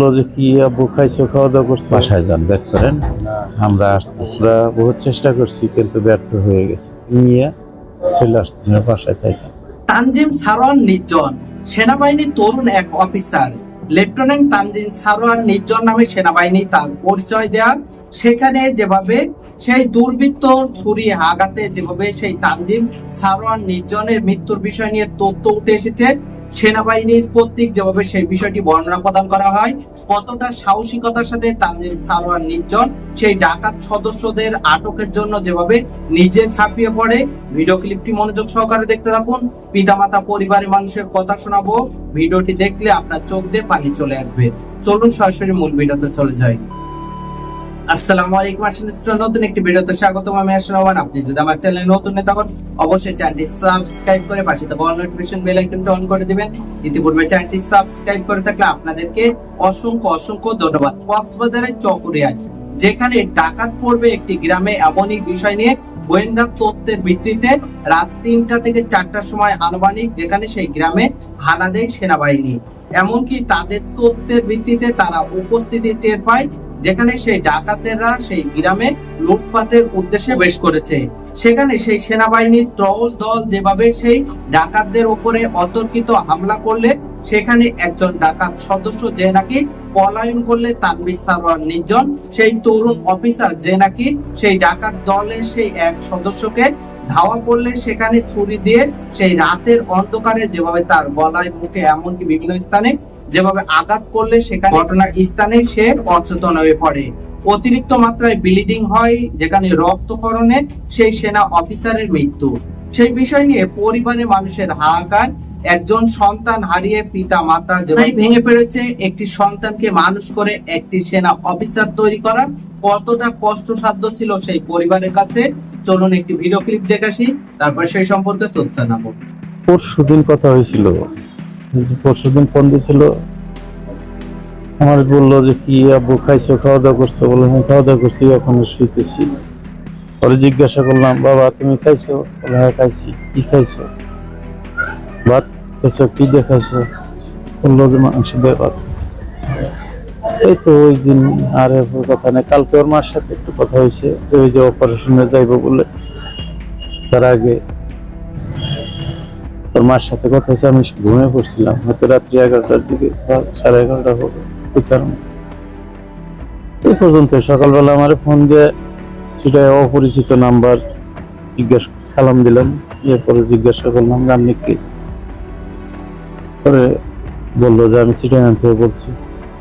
বলল যে কি আব্বু খাইছো খাওয়া দাওয়া করছ? বাসায় যান ব্যাক করেন। আমরা আসতেছি। বহুত চেষ্টা করছি কিন্তু ব্যর্থ হয়ে গেছে। নিয়ে চলে আসতেছি। বাসায় থাকি। তানজিম সারোয়ার নির্জন সেনাবাহিনীর তরুণ এক অফিসার। লেফটেন্যান্ট তানজিম সারোয়ার নির্জন নামে সেনাবাহিনী তার পরিচয় দেওয়ার সেখানে যেভাবে সেই দুর্বৃত্ত ছুরি আঘাতে যেভাবে সেই তানজিম সারোয়ার নির্জনের মৃত্যুর বিষয় নিয়ে তথ্য উঠে এসেছে সেনাবাহিনীর কর্তৃক যেভাবে সেই বিষয়টি বর্ণনা প্রদান করা হয়, কতটা সাহসিকতার সাথে তানজিম সারোয়ার নির্জন সেই ডাকাত সদস্যদের আটকের জন্য যেভাবে নিজে ছাপিয়ে পড়ে ভিডিও ক্লিপটি মনোযোগ সহকারে দেখতে থাকুন। পিতামাতা, পরিবারের মানুষের কথা শোনাবো। ভিডিওটি দেখলে আপনার চোখ দিয়ে পানি চলে আসবে। চলুন সরাসরি মূল ভিডিওতে চলে যাই। আসসালামু আলাইকুম আসলে নতুন একটি ভিডিওতে স্বাগতম। আমি আসলামান আপনি যদি আমার চ্যানেলে নতুন নেতা হন, অবশ্যই চ্যানেলটি সাবস্ক্রাইব করে পাশে থাকা অল নোটিফিকেশন বেল আইকনটা অন করে দিবেন। ইতিপূর্বে চ্যানেলটি সাবস্ক্রাইব করে থাকলে আপনাদেরকে অসংখ্য অসংখ্য ধন্যবাদ। কক্সবাজারের চকরিয়ায় যেখানে ডাকাত পড়বে একটি গ্রামে, এমনই বিষয় নিয়ে গোয়েন্দা তথ্যের ভিত্তিতে রাত তিনটা থেকে চারটার সময় আনুমানিক যেখানে সেই গ্রামে হানা দেয় সেনাবাহিনী। এমনকি তাদের তথ্যের ভিত্তিতে তারা উপস্থিতি টের পায় যেখানে সেই ডাকাতেরা সেই গ্রামে লুটপাটের উদ্দেশ্যে বেশ করেছে। সেখানে সেই সেনাবাহিনীর টহল দল যেভাবে সেই ডাকাতদের উপরে অতর্কিত হামলা করলে, সেখানে একজন ডাকাত সদস্য যে নাকি পলায়ন করলে তানবির সারোয়ার নির্জন, সেই তরুণ অফিসার যে নাকি সেই ডাকাত দলের সেই এক সদস্যকে ধাওয়া করলে, সেখানে ছুরি দিয়ে সেই রাতের অন্ধকারে যেভাবে তার গলায় মুখে এমনকি বিভিন্ন স্থানে যেভাবে আঘাত করলে সেখানে ঘটনা স্থানে সে অচেতন হয়ে পড়ে। অতিরিক্ত মাত্রায় ব্লিডিং হয়, যেখানে রক্তকরণে সেই সেনা অফিসারের মৃত্যু। সেই বিষয় নিয়ে পরিবারের মানুষের হাহাকার, একজন সন্তান হারিয়ে পিতা মাতা যেভাবে ভেঙে পড়েছে একটি সন্তানকে মানুষ করে একটি সেনা অফিসার তৈরি করা কতটা কষ্টসাধ্য ছিল সেই পরিবারের কাছে, চলুন একটি ভিডিও ক্লিপ দেখাসি তারপর সেই সম্পর্কে তথ্য নেব পরশু দিন কথা হয়েছিল। পরশু দিন ফোন দিয়েছিল আমার বলল যে, কি আব্বু, খাইছো? খাওয়া দাওয়া করছ? বলে হ্যাঁ খাওয়া দাওয়া করছি, এখন শুইতেছি। পরে জিজ্ঞাসা করলাম, বাবা, তুমি খাইছো? বলে হ্যাঁ খাইছি। কি খাইছো? ভাত খাইছো, কি দিয়ে খাইছো? বলল যে, মাংস দিয়ে ভাত খাইছি। এই তো ওই দিন আর কথা নেই। কালকে ওর মার সাথে একটু কথা হয়েছে, ওই যে অপারেশনে যাইবো বলে। তার আগে তোর মার সাথে কথা হয়েছে, আমি ঘুমিয়ে পড়ছিলাম। হয়তো রাত্রি এগারোটার দিকে বা সাড়ে এগারোটা হবে কারণে। এই পর্যন্ত সকালবেলা আমার ফোন দিয়ে সেটা অপরিচিত নাম্বার জিজ্ঞাসা, সালাম দিলাম। এরপরে জিজ্ঞাসা করলাম আপনি কি? পরে বলল যে, আমি সিটাগান থেকে বলছি।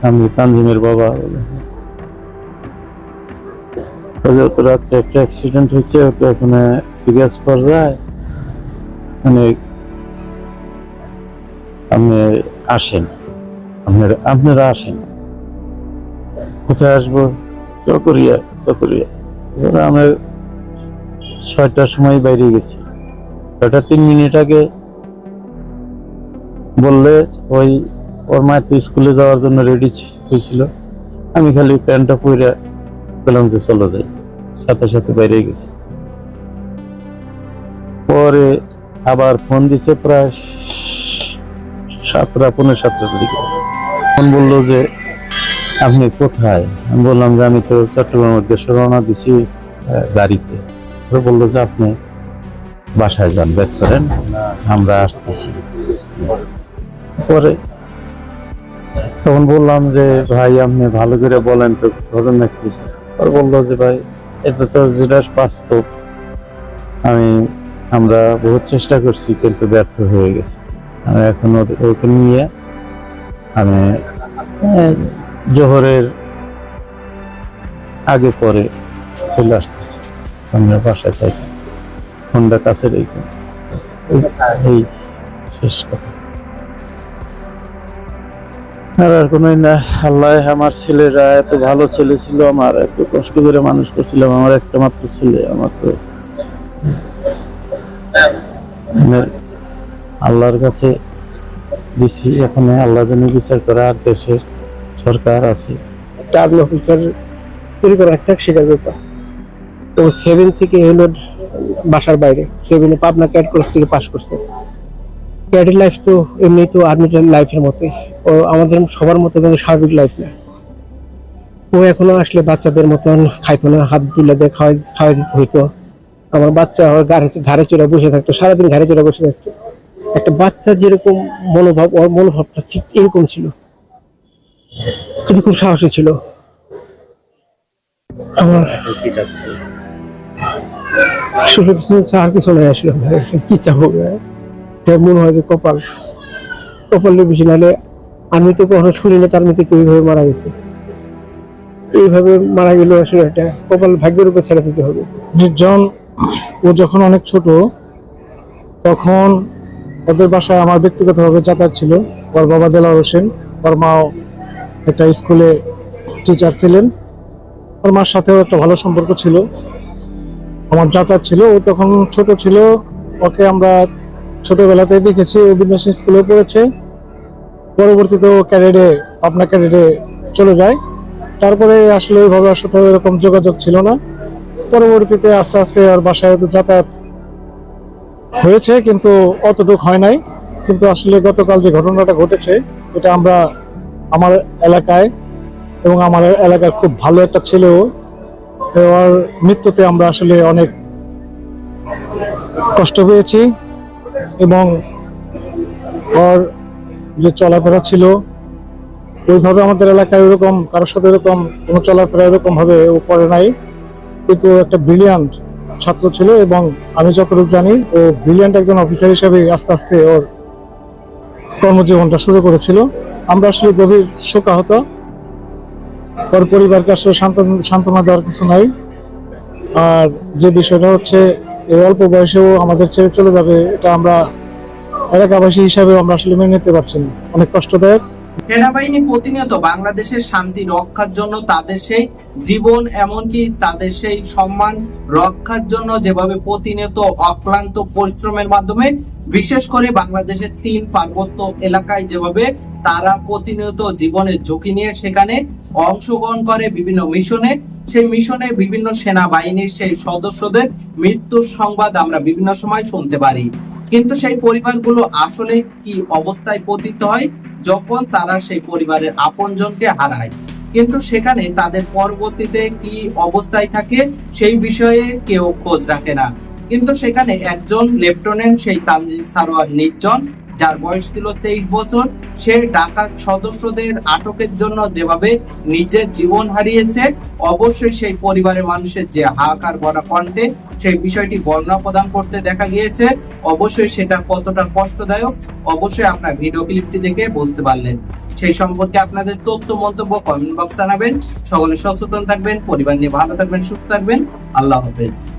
আমি তানজিমের বাবা। রাত্রে একটা অ্যাক্সিডেন্ট হয়েছে তো এখানে সিরিয়াস পর্যায়ে মানে আপনি আসেন। আপনারা আপনারা আসেন। কোথায় আসব? চকরিয়া চকরিয়া। এবার আমরা ছয়টার সময় বাইরে গেছি। ছয়টা তিন মিনিট আগে বললে ওই ওর মায়ের তো স্কুলে যাওয়ার জন্য রেডি হয়েছিল। আমি খালি প্যান্টটা পরে বললাম যে চলো যাই। সাথে সাথে বাইরে গেছি। পরে আবার ফোন দিছে প্রায় সাতটা পনেরো সাতটার দিকে। ফোন বলল যে, আপনি কোথায়? আমি বললাম যে, আমি তো চট্টগ্রামের উদ্দেশ্যে রওনা দিছি গাড়িতে। বলল যে, আপনি বাসায় যান, ব্যাক করেন, আমরা আসতেছি। পরে তখন বললাম যে, ভাই, আপনি ভালো করে বলেন তো, ঘটনা কি? পরে বলল যে, ভাই, এটা তো যেটা বাস্তব। আমি, আমরা বহুত চেষ্টা করছি, কিন্তু ব্যর্থ হয়ে গেছে। আমি এখন ওকে নিয়ে আমি জোহরের আগে পরে চলে আসতেছি। আমরা বাসায় থাকি। ফোনটা কাছে রেখে এই- শেষ কথা। আর আর না, আল্লাহ আমার ছেলেরা এত ভালো ছেলে ছিল, আমার এত কষ্ট করে মানুষ করছিলাম, আমার একটা মাত্র ছেলে, আমার তো আল্লাহর কাছে দিচ্ছি এখানে আল্লাহ যেন বিচার করে আর দেশের সরকার আছে। একটা অফিসার তৈরি করা একটা সেটার ব্যাপার। তো সেভেন থেকে হলো বাসার বাইরে। সেভেনে পাবনা ক্যাট কোর্স থেকে পাস করছে। ক্যাডের লাইফ তো এমনি তো আর্মিটার লাইফের মতোই। ও ও আমাদের সবার মতো কিন্তু স্বাভাবিক লাইফ না। ও এখনও আসলে বাচ্চাদের মতন খাইতো না, হাত তুলে দিয়ে খাওয়াই খাওয়াই দিতে, হইতো। আমার বাচ্চা ঘাড়ে ঘাড়ে চড়ে বসে থাকতো, সারাদিন ঘাড়ে চড়ে বসে থাকতো। একটা বাচ্চা যেরকম মনোভাব, ওর মনোভাবটা ঠিক এরকম ছিল। কিন্তু খুব সাহসী ছিল। আমার আসলে কিছু চার কিছু আসলে। কি চাবো মনে হয় যে কপাল। কপালের বেশি নাহলে আমি তো কখনো শুনি না তার মধ্যে এইভাবে মারা গেছে। এইভাবে মারা গেল আসলে এটা কপাল ভাগ্যের উপর ছেড়ে দিতে হবে। নির্জন, ও যখন অনেক ছোট, তখন ওদের বাসায় আমার ব্যক্তিগতভাবে যাতায়াত ছিল। ওর বাবা দেলা হোসেন, ওর মাও একটা স্কুলে টিচার ছিলেন। ওর মার সাথেও একটা ভালো সম্পর্ক ছিল। আমার যাতায়াত ছিল। ও তখন ছোট ছিল। ওকে আমরা ছোটবেলাতে দেখেছি, ও বিদ্যাস স্কুলে পড়েছে। পরবর্তীতে ও ক্যাডেটে পাবনা ক্যাডেটে চলে যায়। তারপরে আসলে ওইভাবে ওর সাথে এরকম যোগাযোগ ছিল না। পরবর্তীতে আস্তে আস্তে আর বাসায় যাতায়াত হয়েছে, কিন্তু অতটুক হয় নাই। কিন্তু আসলে গতকাল যে ঘটনাটা ঘটেছে, এটা আমরা আমার এলাকায় এবং আমার এলাকার খুব ভালো একটা ছেলেও ওর মৃত্যুতে আমরা আসলে অনেক কষ্ট পেয়েছি এবং ওর যে চলাফেরা ছিল, ওইভাবে আমাদের এলাকায় ওরকম, কারোর সাথে এরকম কোনো চলাফেরা এরকমভাবে ও করে নাই। কিন্তু একটা ব্রিলিয়ান্ট ছাত্র ছিল এবং আমি যতটুকু জানি, ও ব্রিলিয়ান্ট একজন অফিসার হিসেবে আস্তে আস্তে ওর কর্মজীবনটা শুরু করেছিল। আমরা আসলে গভীর শোকাহত। ওর পরিবারকে আসলে সান্ত্বনা দেওয়ার কিছু নাই। আর যে বিষয়টা হচ্ছে এই অল্প বয়সেও আমাদের ছেড়ে চলে যাবে, এটা আমরা এলাকাবাসী হিসাবে আমরা আসলে মেনে নিতে পারছি না। অনেক কষ্টদায়ক। সেনাবাহিনী প্রতিনিয়ত বাংলাদেশের শান্তি রক্ষার জন্য তাদের সেই জীবন, এমনকি তাদের সেই সম্মান রক্ষার জন্য যেভাবে প্রতিনিয়ত অক্লান্ত পরিশ্রমের মাধ্যমে, বিশেষ করে বাংলাদেশের তিন পার্বত্য এলাকায় যেভাবে তারা প্রতিনিয়ত জীবনের ঝুঁকি নিয়ে সেখানে অংশগ্রহণ করে বিভিন্ন মিশনে, সেই মিশনে বিভিন্ন সেনাবাহিনীর সেই সদস্যদের মৃত্যুর সংবাদ আমরা বিভিন্ন সময় শুনতে পারি। কিন্তু সেই পরিবারগুলো আসলে কি অবস্থায় পতিত হয় যখন তারা সেই পরিবারের আপনজনকে হারায়। কিন্তু সেখানে তাদের পরবর্তীতে কি অবস্থায় থাকে সেই বিষয়ে কেউ খোঁজ রাখে না। কিন্তু সেখানে একজন লেফটেন্যান্ট, সেই তানজিল সারোয়ার নির্জন যার বয়স ছিল তেইশ বছর, সে ডাকাত সদস্যদের আটকের জন্য যেভাবে নিজের জীবন হারিয়েছে, অবশ্যই সেই পরিবারের মানুষের যে হাহাকার ভরা কণ্ঠে সেই বিষয়টি বর্ণনা প্রদান করতে দেখা গিয়েছে। অবশ্যই সেটা কতটা কষ্টদায়ক, অবশ্যই আপনার ভিডিও ক্লিপটি দেখে বুঝতে পারলেন। সেই সম্পর্কে আপনাদের তথ্য, মন্তব্য কমেন্ট বক্স জানাবেন। সকলে সচেতন থাকবেন, পরিবার নিয়ে ভালো থাকবেন, সুস্থ থাকবেন। আল্লাহ হাফেজ।